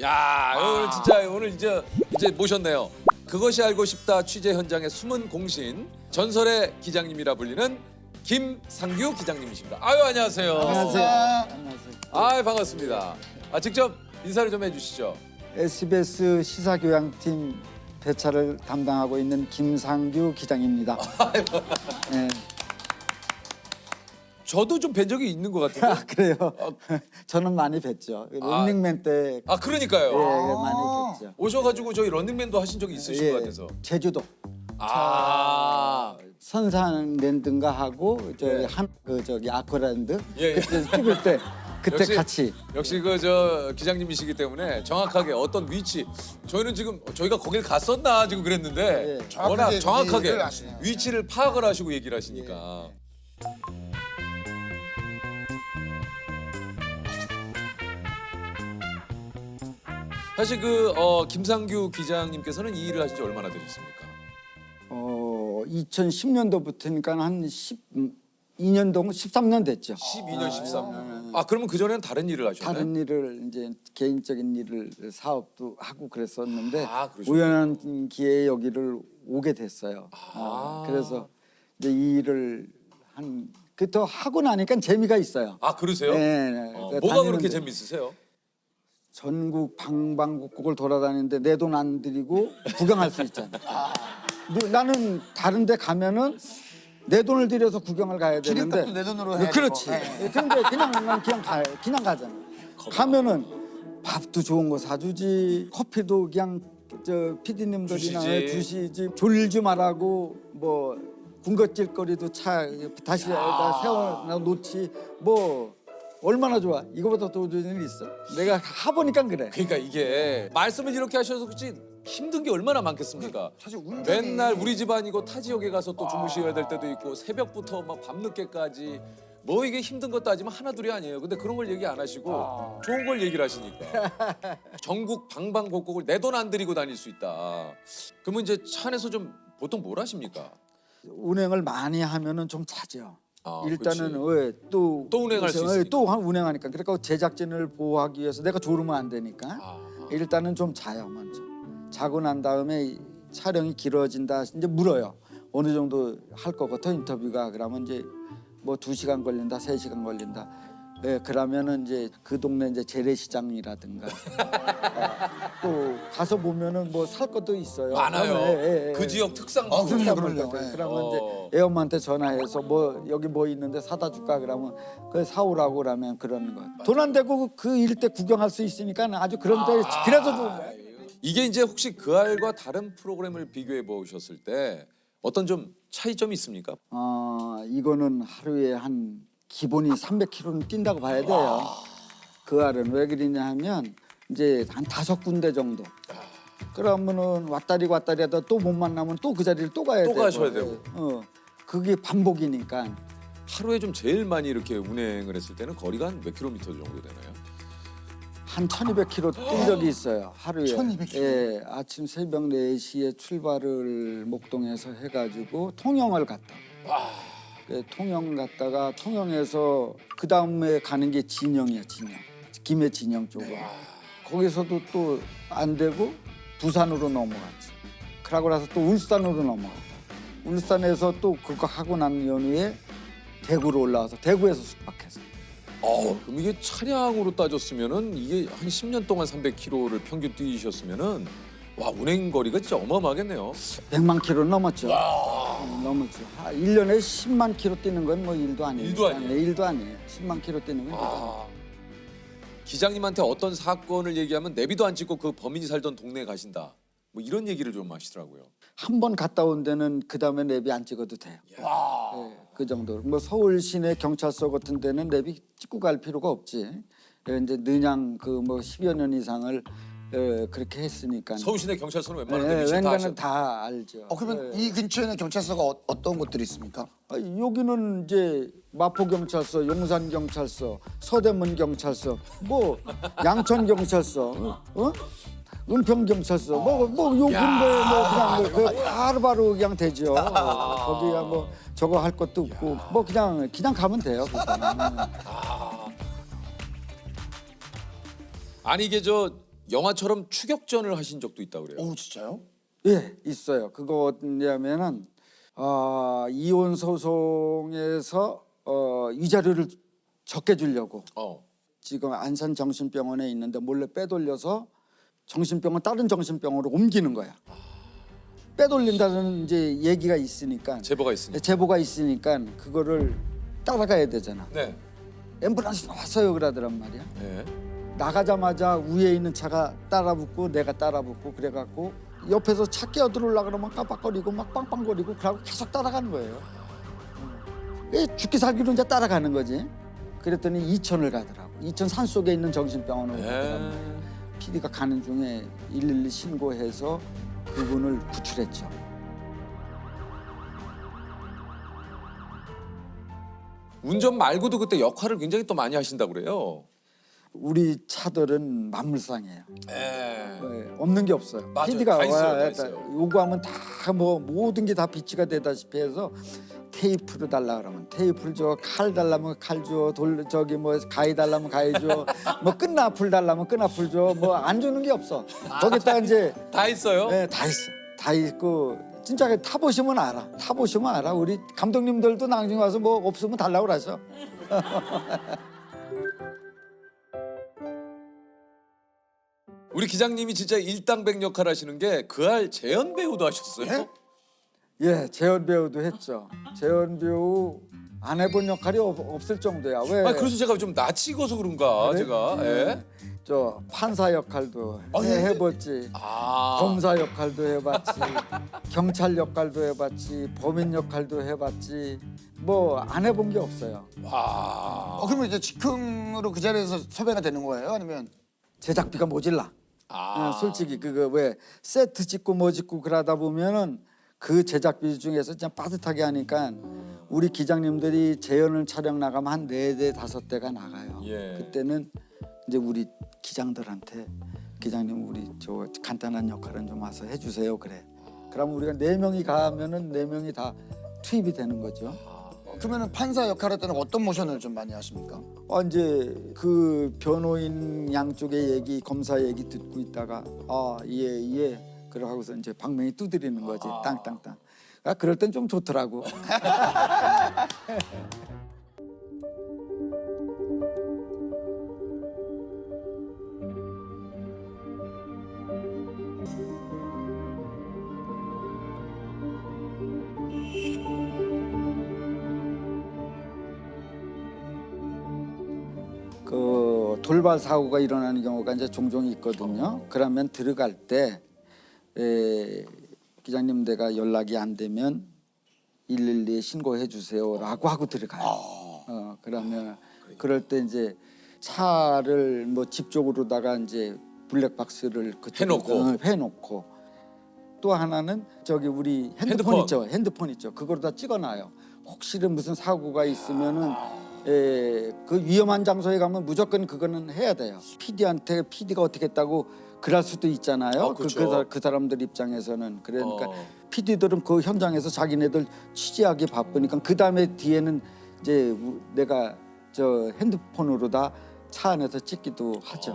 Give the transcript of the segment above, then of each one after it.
야 오늘 진짜 오늘 이제 이제 모셨네요. 그것이 알고 싶다 취재 현장의 숨은 공신 전설의 기장님이라 불리는 김상규 기장님이십니다. 아유 안녕하세요. 안녕하세요. 안녕하세요. 아 반갑습니다. 아 직접 인사를 좀 해주시죠. SBS 시사교양팀 배차를 담당하고 있는 김상규 기장입니다. 네. 저도 좀 뵌 적이 있는 것 같은데. 아, 그래요. 저는 많이 뵀죠. 런닝맨 때아 그러니까요. 예, 많이 뵀죠. 오셔가지고 저희 런닝맨도 하신 적이 있으신 예, 것 같아서. 제주도 아 선산랜드인가 하고 저기 예. 한그 저기 아쿠아랜드 예, 예. 그때 찍을 때 그때 역시- 같이 역시 그 저 기장님이시기 때문에 정확하게 어떤 위치 저희는 지금 저희가 거길 갔었나 지금 그랬는데 예. 워낙 정확하게 정확하게 위치를 파악을 하시고 얘기를 하시니까 사실 그 어, 김상규 기장님께서는 이 일을 하신 지 얼마나 되셨습니까? 어 2010년도부터니까 한 12년 동안 13년 됐죠. 12년, 13년. 아 그러면 그 전에는 다른 일을 하셨나요? 다른 일을 이제 개인적인 일을 사업도 하고 그랬었는데 아, 그러셨구나. 우연한 기회에 여기를 오게 됐어요. 아. 어, 그래서 이제 이 일을 한그더 하고 나니까 재미가 있어요. 아 그러세요? 네, 네. 어, 뭐가 그렇게 재밌으세요? 전국 방방곡곡을 돌아다니는데 내 돈 안 들이고 구경할 수 있잖아. 너- 나는 다른 데 가면은 내 돈을 들여서 구경을 가야 되는데 기름값도 내 돈으로 해야 그렇지. 되고. 네. 근데 그냥 난 그냥 가 그냥 가잖아. 가면은 밥도 좋은 거 사주지 커피도 그냥 저 PD님들이나 주시지. 주시지 졸지 말라고 뭐 군것질거리도 차 다시 세워 놓지 뭐 얼마나 좋아 이거보다 더 좋은 일 있어 내가 하보니까 그래 그러니까 이게 말씀을 이렇게 하셔서 그렇지 힘든 게 얼마나 많겠습니까? 사실 운전이- 맨날 우리 집안이고 타 지역에 가서 또 주무셔야 될 때도 있고 새벽부터 막 밤늦게까지 뭐 이게 힘든 것도 아니면 하나 둘이 아니에요. 근데 그런 걸 얘기 안 하시고 좋은 걸 얘기를 하시니까 전국 방방곡곡을 내 돈 안 들이고 다닐 수 있다. 그러면 이제 차 안에서 좀 보통 뭘 하십니까? 운행을 많이 하면은 좀 차죠. 아, 일단은. 왜, 또, 또 운행할 수 예, 있으니까. 또 한- 운행하니까 그러니까 제작진을 보호하기 위해서 내가 졸으면 안 되니까 아, 일단은 좀 자요 먼저. 자고 난 다음에 이 촬영이 길어진다 이제 물어요. 어느 정도 할 거거든 인터뷰가 그러면 이제 뭐 두 시간 걸린다, 세 시간 걸린다. 예, 그러면은 이제 그 동네 이제 재래시장이라든가 어, 또 가서 보면은 뭐 살 것도 있어요. 많아요. 그러면 예, 예, 예. 그 지역 특産아, 품. 그럼요, 그럼요. 그러면 예. 그러면 어. 이제 애엄마한테 전화해서 뭐 여기 뭐 있는데 사다 줄까 그러면 그 사오라고 그러면 그러는 거. 돈 안 되고 그일때 구경할 수 있으니까 아주 그런 데 그래서 좀 이게 이제 혹시 그 알과 다른 프로그램을 비교해 보셨을 때 어떤 좀 차이점이 있습니까? 어, 이거는 하루에 한 기본이 300km는 뛴다고 봐야 돼요. 그 알은 왜 그러냐 하면 이제 한 다섯 군데 정도. 그러면은 왔다리 왔다리 하다 또 못 만나면 또 그 자리를 또 가야 또 되고. 가셔야 되고. 어. 그게 반복이니까 하루에 좀 제일 많이 이렇게 운행을 했을 때는 거리가 한 몇 킬로미터 정도 되나요? 한 1200km 뛴 적이 있어요. 하루에. 1200km? 예, 아침 새벽 4시에 출발을 목동에서 해 가지고 통영을 갔다. 예, 통영 갔다가 통영에서 그 다음에 가는 게 진영이야, 진영. 김해 진영 쪽으로. 거기서도 또 안 되고 부산으로 넘어갔지. 그러고 나서 또 울산으로 넘어갔다. 울산에서 또 그거 하고 난 연후에 대구로 올라와서 대구에서 숙박해서. 어, 그럼 이게 차량으로 따졌으면은 이게 한 10년 동안 300km를 평균 뛰셨으면은 와 운행 거리가 진짜 어마어마하겠네요. 100만 킬로 넘었죠. 음, 넘었죠. 아, 1년에 10만 킬로 뛰는 건 뭐 일도 아니에요. 일도 아니에요. 네, 일도 아니에요. 10만 킬로 뛰는 건. 아, 기장님한테 어떤 사건을 얘기하면 내비도 안 찍고 그 범인이 살던 동네에 가신다. 뭐 이런 얘기를 좀 하시더라고요. 한번 갔다 온 데는 그 다음에 내비 안 찍어도 돼요. 예, 그 정도로. 뭐 서울 시내 경찰서 같은 데는 내비 찍고 갈 필요가 없지. 예, 이제 능양 그뭐 10여 년 이상을 예, 그렇게 했으니까. 서울시내 경찰서는 예, 웬만한 데 위치 다 웬간은 아셔. 다 알죠. 어 그러면 예. 이 근처에는 경찰서가 어, 어떤 곳들이 있습니까? 아, 여기는 이제 마포 경찰서, 용산 경찰서, 서대문 경찰서, 뭐 양천 경찰서, 어? 은평 경찰서, 뭐 뭐 요 근데 뭐 그냥 뭐, 그 바로바로 그냥 되죠. 거기야 뭐 저거 할 것도 없고 뭐 그냥 그냥 가면 돼요. 그거는. 아니 이게 저 영화처럼 추격전을 하신 적도 있다 그래요. 오 진짜요? 예, 있어요. 그거 어냐면은 어, 이혼 소송에서 어, 위자료를 적게 주려고 어. 지금 안산 정신병원에 있는데 몰래 빼돌려서 정신병원 다른 정신병원으로 옮기는 거야. 빼돌린다는 이제 얘기가 있으니까 제보가 있으니까. 제보가 있으니까 그거를 따라가야 되잖아. 네. 앰뷸런스 왔어요 그러더란 말이야. 네. 나가자마자 위에 있는 차가 따라붙고 내가 따라붙고 그래갖고 옆에서 차 끼어들어올라 그러면 깜빡거리고 막 빵빵거리고 그러고 계속 따라가는 거예요. 왜 죽기 살기로 이제 따라가는 거지. 그랬더니 이천을 가더라고. 이천 산 속에 있는 정신병원으로 가더라고. 네. PD가 가는 중에 112 신고해서 그분을 구출했죠. 운전 말고도 그때 역할을 굉장히 또 많이 하신다 그래요. 우리 차들은 만물상이에요. 네. 네, 없는 게 없어요. 맞아요. PD가 다 있어요, 다 와야 있어요. 요구하면 다 뭐 모든 게 다 비치가 되다시피 해서 테이프를 달라 그러면 테이프를 줘, 칼 달라면 칼 줘, 돌 저기 뭐 가위 달라면 가위 줘, 뭐 끈나풀 달라면 끈나풀 줘, 뭐 안 주는 게 없어. 거기다 이제 다 있어요. 네, 다 있어, 다 있고 진짜 타 보시면 알아. 타 보시면 알아. 우리 감독님들도 나중에 와서 뭐 없으면 달라고 그러죠. 우리 기장님이 진짜 일당백 역할 하시는 게 그 알 재현 배우도 하셨어요. 예? 예, 재현 배우도 했죠. 재현 배우 안 해본 역할이 없, 없을 정도야. 왜? 아 그래서 제가 좀 낯이 익어서 그런가 그래? 제가. 예. 저 판사 역할도 아, 해, 예? 해봤지. 아. 검사 역할도 해봤지. 경찰 역할도 해봤지. 범인 역할도 해봤지. 뭐 안 해본 게 없어요. 와. 어, 그러면 이제 즉흥으로 그 자리에서 섭외가 되는 거예요? 아니면 제작비가 모질라. 아. 어, 솔직히 그거 왜 세트 짓고 뭐 짓고 그러다 보면은 그 제작비 중에서 그냥 빠듯하게 하니까 우리 기장님들이 재연을 촬영 나가면 한 네 대 다섯 대가 나가요. 예. 그때는 이제 우리 기장들한테 기장님 우리 저 간단한 역할은 좀 와서 해주세요 그래. 그럼 우리가 네 명이 가면은 네 명이 다 투입이 되는 거죠. 어, 그러면은 판사 역할할 때는 어떤 모션을 좀 많이 하십니까? 어, 이제 그 변호인 양쪽의 얘기 검사 얘기 듣고 있다가 아 예 예 그러고서 이제 방명이 두드리는 거지 땅땅땅. 아 그럴 땐 좀 좋더라고. 돌발 사고가 일어나는 경우가 이제 종종 있거든요. 그러면 들어갈 때 에, 기장님 내가 연락이 안 되면 112에 신고해 주세요라고 하고 들어가요. 어, 그러면 그럴 때 이제 차를 뭐 집 쪽으로다가 이제 블랙박스를 그쪽에 해놓고. 어, 해놓고 또 하나는 저기 우리 핸드폰, 핸드폰. 있죠. 핸드폰 있죠. 그거로 다 찍어놔요. 혹시나 무슨 사고가 있으면은 에, 그 위험한 장소에 가면 무조건 그거는 해야 돼요. PD한테 PD가 어떻게 했다고 그럴 수도 있잖아요. 어, 그. 그, 사- 그 사람들 입장에서는 그러니까 어. PD들은 그 현장에서 자기네들 취재하기 바쁘니까 그 다음에 뒤에는 이제 우- 내가 저 핸드폰으로 다 차 안에서 찍기도 하죠.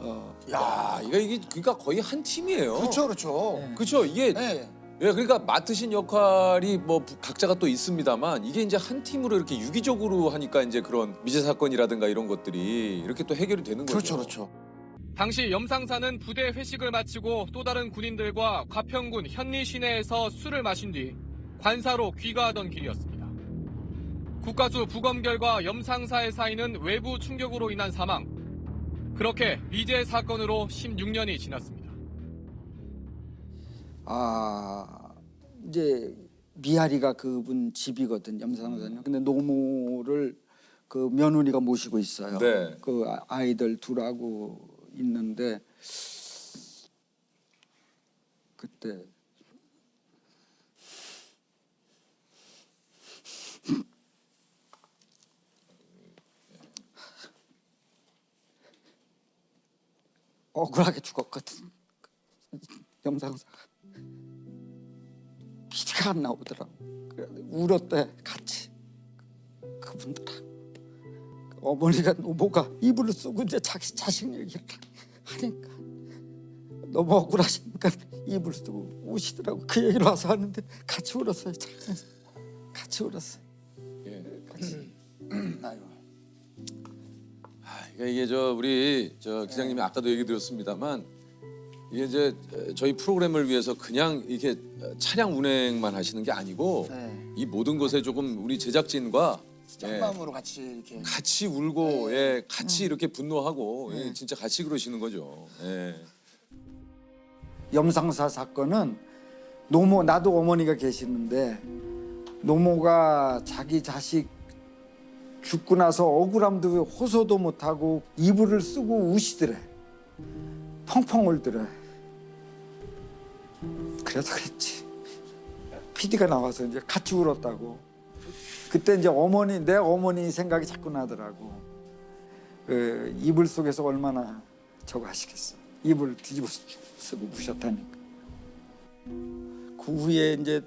어. 야, 이거 이게 그러니까 거의 한 팀이에요. 그렇죠, 그렇죠. 그렇죠. 이게 네. 예, 그러니까 맡으신 역할이 뭐 부- 각자가 또 있습니다만 이게 이제 한 팀으로 이렇게 유기적으로 하니까 이제 그런 미제 사건이라든가 이런 것들이 이렇게 또 해결이 되는 거죠. 그렇죠, 그렇죠. 당시 염상사는 부대 회식을 마치고 또 다른 군인들과 가평군 현리 시내에서 술을 마신 뒤 관사로 귀가하던 길이었습니다. 국가수 부검 결과 염상사의 사이는 외부 충격으로 인한 사망. 그렇게 미제 사건으로 16년이 지났습니다. 아 이제 미아리가 그분 집이거든 염산호사님. 근데 노모를 그 며느리가 모시고 있어요. 네. 그 아- 아이들 둘하고 있는데 그때 억울하게 죽었거든. 염상사가 피가 안 나오더라고. 그래 울었대 같이 그분들하고 어머니가 노모가 이불을 쓰고 이제 자기 자식 얘기를 하니까 너무 억울하시니까 입을 쓰고 우시더라고 그 얘기를 와서 하는데 같이 울었어요 참. 같이 울었어요 예. 아유. 아, 그러니까 이게 저 우리 저 기장님이 아까도 얘기 드렸습니다만 이게 이제 저희 프로그램을 위해서 그냥 이렇게 차량 운행만 하시는 게 아니고 네. 이 모든 것에 조금 우리 제작진과 짠 예, 마음으로 같이 이렇게. 같이 울고 예, 같이 이렇게 분노하고 예, 진짜 같이 그러시는 거죠. 예. 염상사 사건은 노모 나도 어머니가 계시는데 노모가 자기 자식 죽고 나서 억울함도 호소도 못하고 이불을 쓰고 우시더래 펑펑 울더래 그래서 그랬지. PD가 나와서 이제 같이 울었다고. 그때 이제 어머니 내 어머니 생각이 자꾸 나더라고. 그 이불 속에서 얼마나 저거 하시겠어. 이불 뒤집어 쓰고 우셨다니까. 그 후에 이제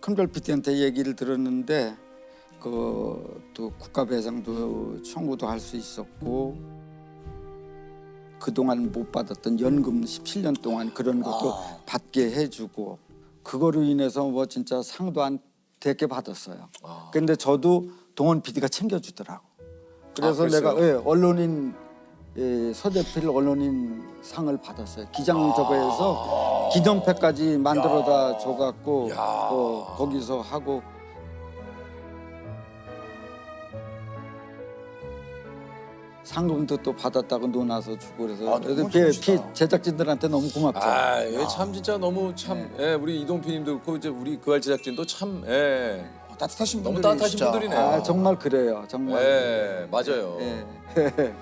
큰별 PD한테 얘기를 들었는데 그 또 국가배상도 청구도 할 수 있었고 그동안 못 받았던 연금 17년 동안 그런 것도 받게 해주고 그거로 인해서 뭐 진짜 상도 안 되게 받았어요. 근데 저도 동원 PD가 챙겨주더라고. 그래서 아? 내가 예, 언론인 예, 서대필 언론인 상을 받았어요. 기장 저거에서 기념패까지 만들어다 줘갖고 어, 거기서 하고 상금도 또 받았다고 논아서 주고 그래서 아, 너무 그래서 피- 좋으시다. 제작진들한테 너무 고맙죠. 아, 예, 참 진짜 너무 참 예, 우리 이동피님도 그렇고 이제 우리 그알 제작진도 참 예, 어, 따뜻하신 너무 분들이 따뜻하신. 분들이네요. 아, 정말 그래요. 정말. 예, 맞아요. 예.